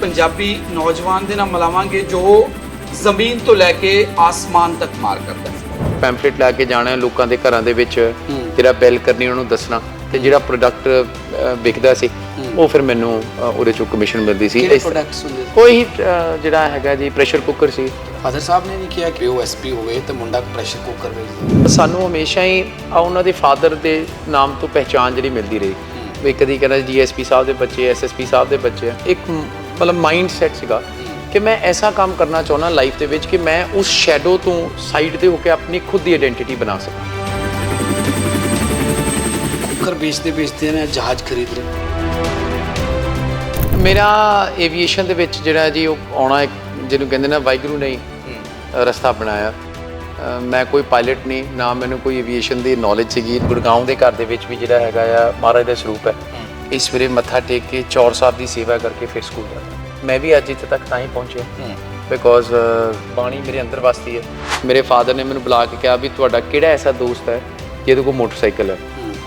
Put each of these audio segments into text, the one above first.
ਪੰਜਾਬੀ ਨੌਜਵਾਨ ਦੇ ਨਾਲ ਮਿਲਾਵਾਂਗੇ ਜੋ ਜ਼ਮੀਨ ਤੋਂ ਲੈ ਕੇ ਆਸਮਾਨ ਤੱਕ ਮਾਰ ਕਰਦਾ ਹੈ। ਪੈਂਫਲੇਟ ਲਾ ਕੇ ਜਾਣਾ ਲੋਕਾਂ ਦੇ ਘਰਾਂ ਦੇ ਵਿੱਚ। ਤੇਰਾ ਬਿੱਲ ਕਰਨੀ ਉਹਨਾਂ ਦੱਸਣਾ ਤੇ ਜਿਹੜਾ ਪ੍ਰੋਡਕਟ ਵਿਕਦਾ ਸੀ ਉਹ ਫਿਰ ਮੈਨੂੰ ਉਹਦੇ ਚੋਂ ਕਮਿਸ਼ਨ ਮਿਲਦੀ ਸੀ। ਕਿਹੜੇ ਪ੍ਰੋਡਕਟਸ ਹੁੰਦੇ ਅ, ਜਿਹੜਾ ਹੈਗਾ ਜੀ ਪ੍ਰੈਸ਼ਰ ਕੁੱਕਰ ਸੀ। ਫਾਦਰ ਸਾਹਿਬ ਨੇ ਨਹੀਂ ਕਿਹਾ ਕਿ ਉਹ ਐਸਪੀ ਹੋਵੇ ਤੇ ਮੁੰਡਾ ਪ੍ਰੈਸ਼ਰ ਕੁੱਕਰ ਵੇਚਦਾ। ਸਾਨੂੰ ਹਮੇਸ਼ਾ ਹੀ ਉਹਨਾਂ ਦੇ ਫਾਦਰ ਦੇ ਨਾਮ ਤੋਂ ਪਹਿਚਾਨ ਜਿਹੜੀ ਮਿਲਦੀ ਰਹੀ। ਵੀ ਕਦੀ ਕਹਿੰਦਾ ਡੀਐਸਪੀ ਸਾਹਿਬ ਦੇ ਬੱਚੇ ਐਸਐਸਪੀ ਸਾਹਿਬ ਦੇ ਬੱਚੇ ਆ। ਇੱਕ ਮਤਲਬ ਮਾਈਂਡ ਸੈਟ ਸੀਗਾ ਕਿ ਮੈਂ ਐਸਾ ਕੰਮ ਕਰਨਾ ਚਾਹੁੰਦਾ ਲਾਈਫ ਦੇ ਵਿੱਚ ਕਿ ਮੈਂ ਉਸ ਸ਼ੈਡੋ ਤੋਂ ਸਾਈਡ ਤੇ ਹੋ ਕੇ ਆਪਣੀ ਖੁਦ ਦੀ ਆਇਡੈਂਟੀਟੀ ਬਣਾ ਸਕਾਂ। ਕੁੱਕਰ ਵੇਚਦੇ ਵੇਚਦੇ ਨੇ ਜਹਾਜ਼ ਖਰੀਦ ਰਹੇ ਮੇਰਾ ਏਵੀਏਸ਼ਨ ਦੇ ਵਿੱਚ ਜਿਹੜਾ ਜੀ ਉਹ ਆਉਣਾ ਇੱਕ ਜਿਹਨੂੰ ਕਹਿੰਦੇ ਨਾ ਵਾਹਿਗੁਰੂ ਨੇ ਰਸਤਾ ਬਣਾਇਆ। ਮੈਂ ਕੋਈ ਪਾਇਲਟ ਨਹੀਂ ਨਾ ਮੈਨੂੰ ਕੋਈ ਏਵੀਏਸ਼ਨ ਦੀ ਨੌਲੇਜ ਸੀਗੀ। ਗੁਰਗਾਉਂ ਦੇ ਘਰ ਦੇ ਵਿੱਚ ਵੀ ਜਿਹੜਾ ਹੈਗਾ ਆ ਮਹਾਰਾਜ ਦਾ ਸਰੂਪ ਹੈ। ਇਸ ਵੇਲੇ ਮੱਥਾ ਟੇਕ ਕੇ ਚੌਰ ਸਾਹਿਬ ਦੀ ਸੇਵਾ ਕਰਕੇ ਫਿਰ ਸਕੂਲ ਜਾਂਦਾ ਮੈਂ ਵੀ ਅੱਜ ਇੱਥੇ ਤੱਕ ਤਾਂ ਹੀ ਪਹੁੰਚਿਆ। ਬਿਕੋਜ਼ ਬਾਣੀ ਮੇਰੇ ਅੰਦਰ ਵਸਦੀ ਹੈ। ਮੇਰੇ ਫਾਦਰ ਨੇ ਮੈਨੂੰ ਬੁਲਾ ਕੇ ਕਿਹਾ ਵੀ ਤੁਹਾਡਾ ਕਿਹੜਾ ਐਸਾ ਦੋਸਤ ਹੈ ਜਿਹਦੇ ਕੋਲ ਮੋਟਰਸਾਈਕਲ ਹੈ।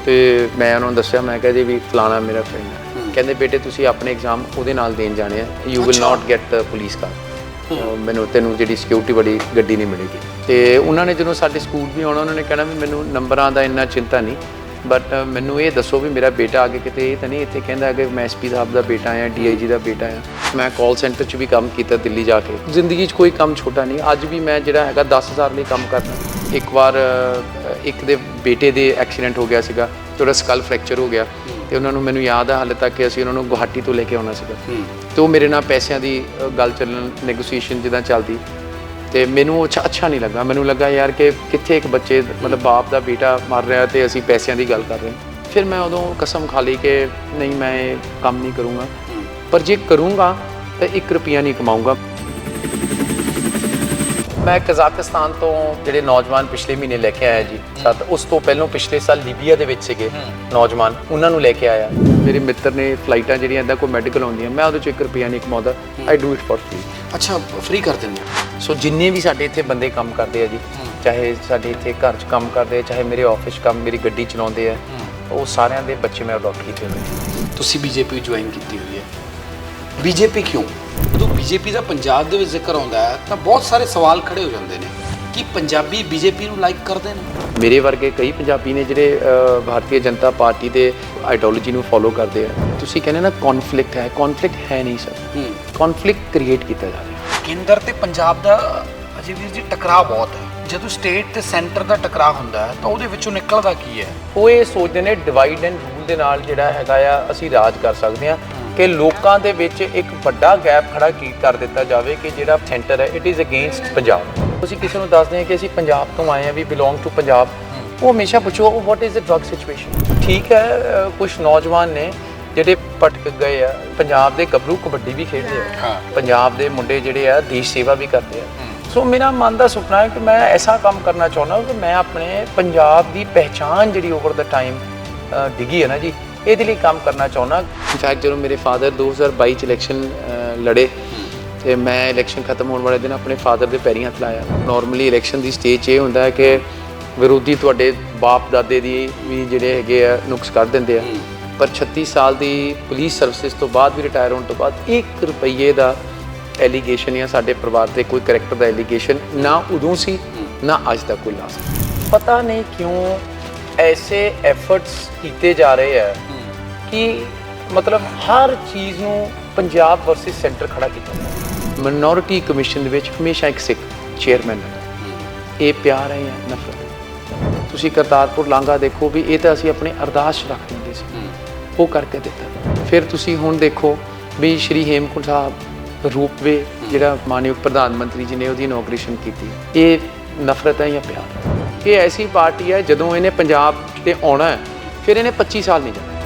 ਤੇ ਮੈਂ ਉਹਨਾਂ ਨੂੰ ਦੱਸਿਆ ਮੈਂ ਕਿਹਾ ਜੀ ਵੀ ਫਲਾਣਾ ਮੇਰਾ ਫਰੈਂਡ ਹੈ। ਕਹਿੰਦੇ ਬੇਟੇ ਤੁਸੀਂ ਆਪਣੇ ਐਗਜ਼ਾਮ ਉਹਦੇ ਨਾਲ ਦੇਣ ਜਾਣੇ ਆ। You will. Not get police car ਮੈਨੂੰ ਤੈਨੂੰ ਜਿਹੜੀ ਸਿਕਿਉਰਿਟੀ ਵਾਲੀ ਗੱਡੀ ਨਹੀਂ ਮਿਲੇਗੀ ਤੇ ਉਹਨਾਂ ਨੇ ਜਦੋਂ ਸਾਡੇ ਸਕੂਲ ਵੀ ਆਉਣਾ, ਉਹਨਾਂ ਨੇ ਕਹਿਣਾ ਵੀ ਮੈਨੂੰ ਨੰਬਰਾਂ ਦਾ ਇੰਨਾ ਚਿੰਤਾ ਨਹੀਂ ਬਟ ਮੈਨੂੰ ਇਹ ਦੱਸੋ ਵੀ ਮੇਰਾ ਬੇਟਾ ਅੱਗੇ ਕਿਤੇ, ਇਹ ਤਾਂ ਨਹੀਂ ਇੱਥੇ ਕਹਿੰਦਾ ਕਿ ਮੈਂ ਐਸਪੀ ਸਾਹਿਬ ਦਾ ਬੇਟਾ ਆ ਡੀਆਈਜੀ ਦਾ ਬੇਟਾ ਆ। ਮੈਂ ਕਾਲ ਸੈਂਟਰ 'ਚ ਵੀ ਕੰਮ ਕੀਤਾ ਦਿੱਲੀ ਜਾ ਕੇ। ਜ਼ਿੰਦਗੀ 'ਚ ਕੋਈ ਕੰਮ ਛੋਟਾ ਨਹੀਂ। ਅੱਜ ਵੀ ਮੈਂ ਜਿਹੜਾ ਹੈਗਾ 10000 ਲਈ ਕੰਮ ਕਰਦਾ। ਇੱਕ ਵਾਰ ਇੱਕ ਦੇ ਬੇਟੇ ਦੇ ਐਕਸੀਡੈਂਟ ਹੋ ਗਿਆ ਸੀਗਾ ਤੇ ਉਹਦਾ ਸਕਲ ਫ੍ਰੈਕਚਰ ਹੋ ਗਿਆ। ਤੇ ਉਹਨਾਂ ਨੂੰ ਮੈਨੂੰ ਯਾਦ ਆ ਹਾਲੇ ਤੱਕ ਕਿ ਅਸੀਂ ਉਹਨਾਂ ਨੂੰ ਗੁਹਾਟੀ ਤੋਂ ਲੈ ਕੇ ਆਉਣਾ ਸੀਗਾ। ਤੇ ਉਹ ਮੇਰੇ ਨਾਲ ਪੈਸਿਆਂ ਦੀ ਅ, ਗੱਲ ਚੱਲਣ ਨੈਗੋਸੀਏਸ਼ਨ ਜਿੱਦਾਂ ਚੱਲਦੀ। ਤੇ ਮੈਨੂੰ ਉਹ ਅੱਛਾ ਅੱਛਾ ਨਹੀਂ ਲੱਗਾ ਮੈਨੂੰ ਲੱਗਾ ਯਾਰ ਕਿ ਕਿੱਥੇ ਇੱਕ ਬੱਚੇ ਮਤਲਬ ਬਾਪ ਦਾ ਬੇਟਾ ਮਰ ਰਿਹਾ ਤੇ ਅਸੀਂ ਪੈਸਿਆਂ ਦੀ ਗੱਲ ਕਰ ਰਹੇ ਹਾਂ। ਫਿਰ ਮੈਂ ਉਦੋਂ ਕਸਮ ਖਾ ਲਈ ਕਿ ਨਹੀਂ ਮੈਂ ਇਹ ਕੰਮ ਨਹੀਂ ਕਰੂੰਗਾ। ਪਰ ਜੇ ਕਰੂੰਗਾ ਤਾਂ 1 ਰੁਪਿਆ ਨਹੀਂ ਕਮਾਊਂਗਾ। ਮੈਂ ਕਜ਼ਾਕਿਸਤਾਨ ਤੋਂ ਜਿਹੜੇ ਨੌਜਵਾਨ ਪਿਛਲੇ ਮਹੀਨੇ ਲੈ ਕੇ ਆਇਆ ਜੀ ਸੱਤ ਉਸ ਤੋਂ ਪਹਿਲਾਂ ਪਿਛਲੇ ਸਾਲ ਲੀਬੀਆ ਦੇ ਵਿੱਚ ਸੀਗੇ ਨੌਜਵਾਨ ਉਹਨਾਂ ਨੂੰ ਲੈ ਕੇ ਆਇਆ। ਮੇਰੇ ਮਿੱਤਰ ਨੇ ਫਲਾਈਟਾਂ ਜਿਹੜੀਆਂ ਇਦਾਂ ਕੋਈ ਮੈਡੀਕਲ ਆਉਂਦੀਆਂ ਮੈਂ ਉਹਦੇ ਚ 1 ਰੁਪਿਆ ਨਹੀਂ ਕਮਾਉਂਦਾ I do it for free ਅੱਛਾ ਫ੍ਰੀ ਕਰ ਦਿੰਦੇ ਸੋ ਜਿੰਨੇ ਵੀ ਸਾਡੇ ਇੱਥੇ ਬੰਦੇ ਕੰਮ ਕਰਦੇ ਆ ਜੀ ਚਾਹੇ ਸਾਡੇ ਇੱਥੇ ਘਰ 'ਚ ਕੰਮ ਕਰਦੇ ਆ ਚਾਹੇ ਮੇਰੇ ਆਫਿਸ 'ਚ ਕੰਮ ਮੇਰੀ ਗੱਡੀ ਚਲਾਉਂਦੇ ਆ ਉਹ ਸਾਰਿਆਂ ਦੇ ਬੱਚੇ ਮੈਂ ਅਡਾਪਟ ਕੀਤੇ ਹੋਏ ਤੁਸੀਂ ਬੀਜੇਪੀ ਜੁਆਇਨ ਕੀਤੀ ਹੋਈ ਹੈ। ਬੀਜੇਪੀ ਕਿਉਂ? ਜਦੋਂ ਬੀਜੇਪੀ ਦਾ ਪੰਜਾਬ ਦੇ ਵਿੱਚ ਜ਼ਿਕਰ ਆਉਂਦਾ ਹੈ ਤਾਂ ਬਹੁਤ ਸਾਰੇ ਸਵਾਲ ਖੜੇ ਹੋ ਜਾਂਦੇ ਨੇ ਕਿ ਪੰਜਾਬੀ ਬੀਜੇਪੀ ਨੂੰ ਲਾਈਕ ਕਰਦੇ ਨੇ। ਮੇਰੇ ਵਰਗੇ ਕਈ ਪੰਜਾਬੀ ਨੇ ਜਿਹੜੇ ਅ, ਭਾਰਤੀ ਜਨਤਾ ਪਾਰਟੀ ਦੇ ਆਈਡੀਓਲੋਜੀ ਨੂੰ ਫੋਲੋ ਕਰਦੇ ਆ। ਤੁਸੀਂ ਕਹਿੰਦੇ ਨਾ ਕਨਫਲਿਕਟ ਹੈ ਕਨਫਲਿਕਟ ਹੈ ਨਹੀਂ ਸਰ। ਹੂੰ। ਕਨਫਲਿਕਟ ਕ੍ਰੀਏਟ ਕੀਤਾ ਜਾ ਰਿਹਾ। ਕੇਂਦਰ ਤੇ ਪੰਜਾਬ ਦਾ ਅਜੇ ਵੀਰ ਜੀ ਟਕਰਾਅ ਬਹੁਤ ਹੈ। ਜਦੋਂ ਸਟੇਟ ਤੇ ਸੈਂਟਰ ਦਾ ਟਕਰਾਅ ਹੁੰਦਾ ਹੈ ਤਾਂ ਉਹਦੇ ਵਿੱਚੋਂ ਨਿਕਲਦਾ ਕੀ ਹੈ? ਉਹ ਇਹ ਸੋਚਦੇ ਨੇ ਡਿਵਾਈਡ ਐਂਡ ਰੂਲ ਦੇ ਨਾਲ ਜਿਹੜਾ ਹੈਗਾ ਆ ਅਸੀਂ ਰਾਜ ਕਰ ਸਕਦੇ ਹਾਂ। ਕਿ ਲੋਕਾਂ ਦੇ ਵਿੱਚ ਇੱਕ ਵੱਡਾ ਗੈਪ ਖੜਾ ਕੀ ਕਰ ਦਿੱਤਾ ਜਾਵੇ ਕਿ ਜਿਹੜਾ ਸੈਂਟਰ ਹੈ ਇਟ ਇਜ਼ ਅਗੇਂਸਟ ਪੰਜਾਬ। ਤੁਸੀਂ ਕਿਸੇ ਨੂੰ ਦੱਸਦੇ ਹਾਂ ਕਿ ਅਸੀਂ ਪੰਜਾਬ ਤੋਂ ਆਏ ਹਾਂ ਵੀ ਬਿਲੋਂਗ ਟੂ ਪੰਜਾਬ। ਉਹ ਹਮੇਸ਼ਾ ਪੁੱਛੋ what is the drug situation ਠੀਕ ਹੈ ਕੁਝ ਨੌਜਵਾਨ ਨੇ ਜਿਹੜੇ ਭਟਕ ਗਏ ਆ ਪੰਜਾਬ ਦੇ ਗੱਭਰੂ ਕਬੱਡੀ ਵੀ ਖੇਡਦੇ ਆ। ਪੰਜਾਬ ਦੇ ਮੁੰਡੇ ਜਿਹੜੇ ਆ ਦੇਸ਼ ਸੇਵਾ ਵੀ ਕਰਦੇ ਆ। ਸੋ ਮੇਰਾ ਮਨ ਦਾ ਸੁਪਨਾ ਹੈ ਕਿ ਮੈਂ ਐਸਾ ਕੰਮ ਕਰਨਾ ਚਾਹੁੰਦਾ ਕਿ ਮੈਂ ਆਪਣੇ ਪੰਜਾਬ ਦੀ ਪਹਿਚਾਨ ਜਿਹੜੀ ਓਵਰ ਦਾ ਟਾਈਮ ਡਿੱਗੀ ਹੈ ਨਾ ਜੀ। ਇਹਦੇ ਲਈ ਕੰਮ ਕਰਨਾ ਚਾਹੁੰਦਾ। ਇਨਫੈਕਟ ਜਦੋਂ ਮੇਰੇ ਫਾਦਰ 2022 ਚ ਇਲੈਕਸ਼ਨ ਲੜੇ, ਤੇ ਮੈਂ ਇਲੈਕਸ਼ਨ ਖਤਮ ਹੋਣ ਵਾਲੇ ਦਿਨ ਆਪਣੇ ਫਾਦਰ ਦੇ ਪੈਰੀਂ ਹੱਥ ਲਾਇਆ। ਨਾਰਮਲੀ ਇਲੈਕਸ਼ਨ ਦੀ ਸਟੇਜ ਇਹ ਹੁੰਦਾ ਹੈ ਕਿ ਵਿਰੋਧੀ ਤੁਹਾਡੇ ਬਾਪ ਦਾਦੇ ਦੀ ਵੀ ਜਿਹੜੇ ਹੈਗੇ ਆ, ਨੁਕਸ ਕਰ ਦਿੰਦੇ ਆ। ਪਰ 36 ਸਾਲ ਦੀ ਪੁਲਿਸ ਸਰਵਿਸ ਤੋਂ ਬਾਅਦ ਵੀ ਰਿਟਾਇਰ ਹੋਣ ਤੋਂ ਬਾਅਦ 1 ਰੁਪਏ ਦਾ ਐਲੀਗੇਸ਼ਨ ਜਾਂ ਸਾਡੇ ਪਰਿਵਾਰ ਤੇ ਕੋਈ ਕਰੈਕਟਰ ਦਾ ਐਲੀਗੇਸ਼ਨ ਨਾ ਉਦੋਂ ਸੀ, ਨਾ ਅੱਜ ਤੱਕ ਕੋਈ ਲਾ ਸਕਦਾ। ਪਤਾ ਨਹੀਂ ਕਿਉਂ ਐਸੇ ਐਫਰਟਸ ਕੀਤੇ ਜਾ ਰਹੇ ਆ ਕਿ ਮਤਲਬ ਹਰ ਚੀਜ਼ ਨੂੰ ਪੰਜਾਬ ਵਰਸਸ ਸੈਂਟਰ ਖੜਾ ਕੀਤਾ ਜਾਂਦਾ ਮਿਨੋਰਿਟੀ ਕਮਿਸ਼ਨ ਦੇ ਵਿੱਚ ਹਮੇਸ਼ਾ ਇੱਕ ਸਿੱਖ ਚੇਅਰਮੈਨ ਹੈ। ਇਹ ਪਿਆਰ ਹੈ ਜਾਂ ਨਫ਼ਰਤ ਹੈ? ਤੁਸੀਂ ਕਰਤਾਰਪੁਰ ਲਾਂਘਾ ਦੇਖੋ ਵੀ ਇਹ ਤਾਂ ਅਸੀਂ ਆਪਣੇ ਅਰਦਾਸ 'ਚ ਰੱਖ ਦਿੰਦੇ ਸੀ। ਉਹ ਕਰਕੇ ਦਿੱਤਾ। ਫਿਰ ਤੁਸੀਂ ਹੁਣ ਦੇਖੋ ਵੀ ਸ਼੍ਰੀ ਹੇਮਕੁੰਟ ਸਾਹਿਬ ਰੂਪਵੇ ਜਿਹੜਾ ਮਾਨਯੋਗ ਪ੍ਰਧਾਨ ਮੰਤਰੀ ਜੀ ਨੇ ਉਹਦੀ ਇਨੋਗ੍ਰੇਸ਼ਨ ਕੀਤੀ। ਇਹ ਨਫ਼ਰਤ ਹੈ ਜਾਂ ਪਿਆਰ ਹੈ ਇਹ ਐਸੀ ਪਾਰਟੀ ਹੈ ਜਦੋਂ ਇਹਨੇ ਪੰਜਾਬ ਤੇ ਆਉਣਾ ਹੈ, ਫਿਰ ਇਹਨੇ 25 ਸਾਲ ਨਹੀਂ ਜਾਣਾ।